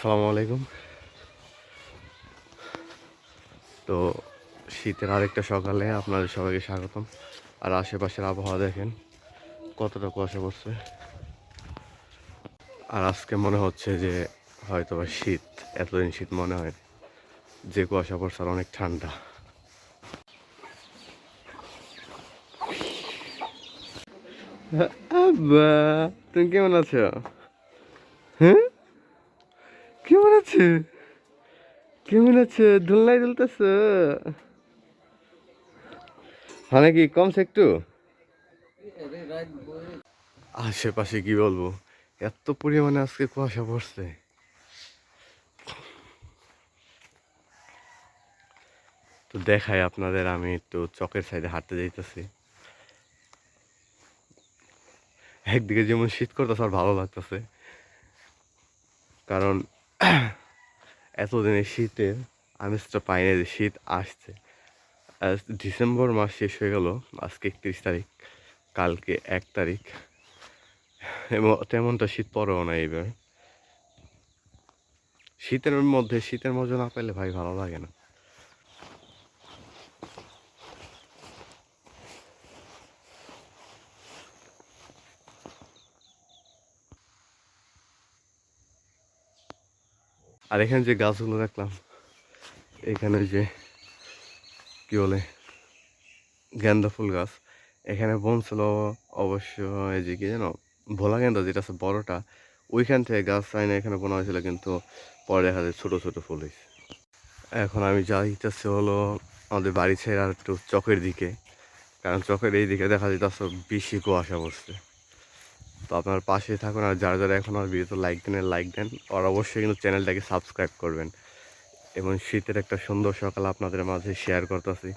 আসসালামু আলাইকুম। তো শীতের আরেকটা সকালে আপনাদের সবাইকে স্বাগতম। আর আশেপাশের আবহাওয়া দেখেন, কতটা কুয়াশা পড়ছে। আর আজকে মনে হচ্ছে যে হয়তো বা শীত, এতদিন শীত মনে হয় যে কুয়াশা পড়ছে আর অনেক ঠান্ডা। তুমি কেমন আছো? হ্যাঁ? আছে। কেমন আছে? দোলনায় দুলতেছ মানে কি কমছে একটু? আশেপাশে কি বলব? এত পরিমাণে আজকে কুয়াশা পড়ছে। তো দেখাই আপনাদের, আমি একটু চকের সাইডে হাঁটতে যাইতেছি। একদিকে যেমন শীত করতেছে, আর ভালো লাগতেছে। কারণ এতদিনে শীতের আমেজটা পাইনি যে শীত আসছে। ডিসেম্বর মাস শেষ হয়ে গেল, আজকে একত্রিশ তারিখ, কালকে এক তারিখ। এবং তেমনটা শীত পরেও না এইবার শীতের মধ্যে, শীতের মজা না পেলে ভাই ভালো লাগে না। আর এখানে যে গাছগুলো দেখলাম, এখানে যে কি বলে, গেন্দা ফুল গাছ। এখানে বনছিল অবশ্য এই যে কি জানো ভোলা গেন্দা যেটা আছে বড়টা, ওইখান থেকে গাছ আইনে এখানে বোনা হয়েছিল, কিন্তু পরে দেখা যায় ছোটো ছোটো ফুল হয়েছে। এখন আমি যাইতেছি হলো আমাদের বাড়ি ছেড়ে আর একটু চকের দিকে, কারণ চকের এই দিকে দেখা যাইতেছে বেশি কুয়াশা পড়ছে। তো আপনার পাশে থাকুন আর যারা যারা এখন আর ভিডিওতে লাইক দেন লাইক দেন, আর অবশ্যই কিন্তু চ্যানেলটাকে সাবস্ক্রাইব করবেন। এবং শীতের একটা সুন্দর সকাল আপনাদের মাঝে শেয়ার করতেছি।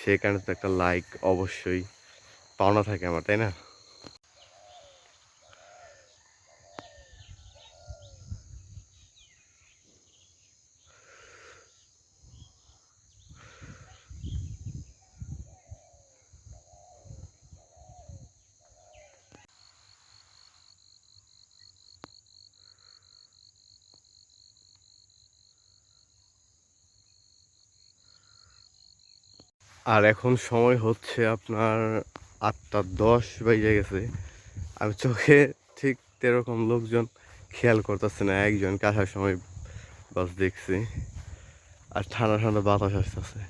সেই কারণে তো একটা লাইক অবশ্যই পাওনা থাকে আমার, তাই না? আর এখন সময় হচ্ছে আপনার আটটা দশ বেজে গেছে। আমি চোখে ঠিক তেরকম লোকজন খেয়াল করতেছে না, একজন আসার সময় বাস দেখছি আর ঠান্ডা ঠান্ডা বাতাস আসতেছে।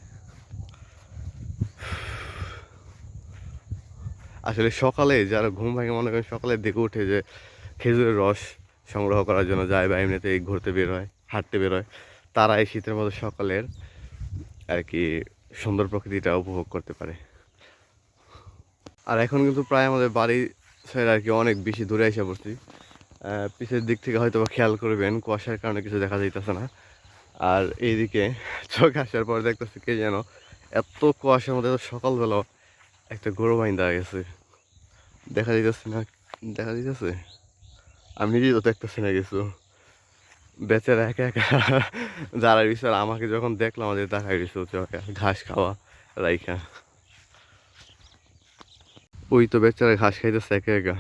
আসলে সকালে যারা ঘুম ভাঙে মনে করেন সকালে দেখে উঠে যে খেজুরের রস সংগ্রহ করার জন্য যায় বা এমনিতে ঘুরতে বের হয় হাঁটতে বের হয় তারা এই শীতের মধ্যে সকালের আর কি সুন্দর প্রকৃতিটা উপভোগ করতে পারে। আর এখন কিন্তু প্রায় আমাদের বাড়ি সাইড আর কি অনেক বেশি দূরে এসে পড়ছি। পিছের দিক থেকে হয়তো খেয়াল করবেন, কুয়াশার কারণে কিছু দেখা যাইতেছে না। আর এইদিকে চোখ আসার পর দেখতেছি কে যেন এত কুয়াশার মধ্যে সকালবেলা একটা গরু বাইন দেওয়া গেছে। দেখা যাইতেছে না, দেখা যাইতেছে? আমি নিজেই তো দেখতেছি না কিছু। বেচারা একা একা যারা বিচার আমাকে যখন দেখলাম যে দেখা গেছিল ঘাস খাওয়া রাইখা। ওই তো বেচারা ঘাস খাইতেছে একা একা।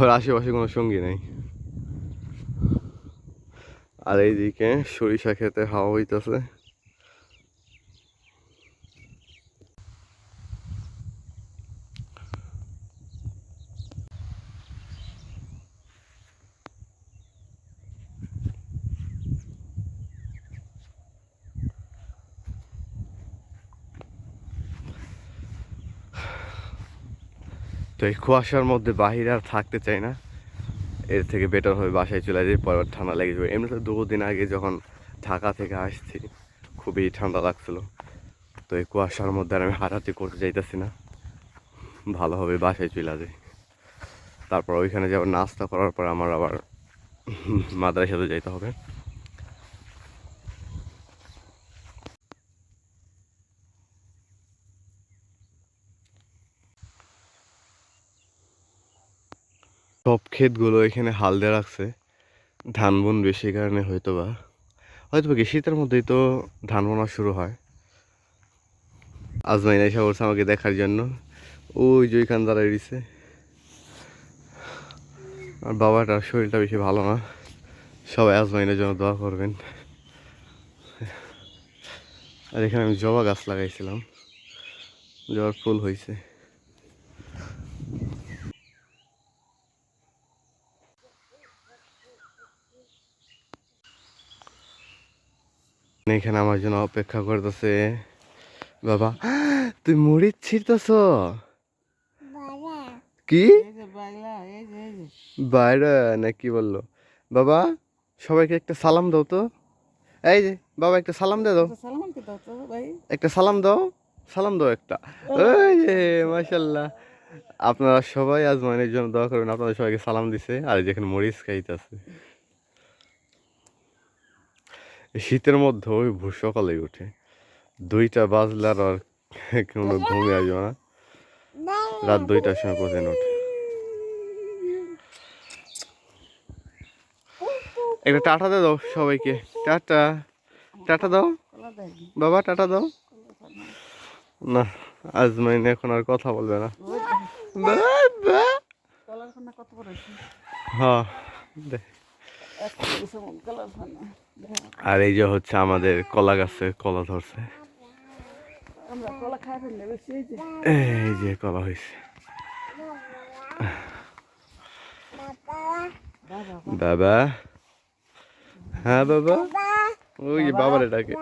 ওর আশেপাশে কোনো সঙ্গী নেই। আর এইদিকে সরিষা খেতে হাওয়া হইতেছে। তো এই কুয়াশার মধ্যে বাহিরে আর থাকতে চাই না। এর থেকে বেটার হবে বাসায় চলে যাই পরে ঠান্ডা লেগে যাবে। এমনিতে দুদিন আগে যখন ঢাকা থেকে আসছি, খুবই ঠান্ডা লাগছিল। তো এই কুয়াশার মধ্যে আর আমি হাঁটাহাঁটি করতে চাইতেছি না। ভালো হবে বাসায় চলে যাই। তারপর ওইখানে যাবার নাস্তা করার পর আমার আবার মাদ্রাসাতে যাইতে হবে। সব ক্ষেতগুলো এখানে হাল দিয়ে রাখছে। ধান বোন বেশি কারণে হয়তো বা হয়তো বা শীতের মধ্যেই তো ধান বোনা শুরু হয়। আজমাইন এসে বলছে আমাকে দেখার জন্য। ওই যে ওইখান দাঁড়ায় দিছে আর বাবাটার শরীরটা বেশি ভালো না। সবাই আজমাইনের জন্য দোয়া করবেন। আর এখানে আমি জবা গাছ লাগাইছিলাম। জবার ফুল হয়েছে এখানে আমার জন্য অপেক্ষা করতেছে। বাবা তুই মরিচ ছিড়তেছ কি? বাইরে না কি বলল? বাবা সবাইকে একটা সালাম দাও তো। এই যে বাবা একটা সালাম দে দাও। তো সালমান কে দাও তো ভাই। একটা সালাম দাও সালাম দাও একটা। ওই যে মাশাল্লাহ আপনারা সবাই আজমাইনের জন্য দোয়া করবেন আপনাদের সবাইকে সালাম দিছে। আর যেখানে মরিচ খাইতেছে। শীতের মধ্যে ওই ভোর সকালে উঠে। দুইটা বাজলে আর কোনো ঘুমে আসবে না। রাত দুইটার সময় প্রতিদিন ওঠে একটা টাটা দাও সবাইকে। টাটা। টাটা দাও। বাবা টাটা দাও। না আজমাইন এখন আর কথা বলবে না। হ্যাঁ দে। আর এই যে হচ্ছে আমাদের কলা গাছে কলা ধরছে। এই যে কলা হয়েছে। বাবা। হ্যাঁ বাবা। ওই যে বাবার এটাকে।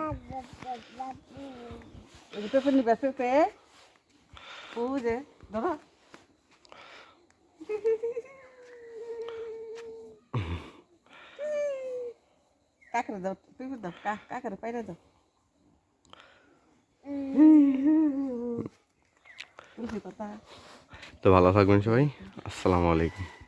ধরো। কাকরে দাও তুই দাও কাকরে পাইরে দাও তো ভালো থাকবেন সবাই আসসালামু আলাইকুম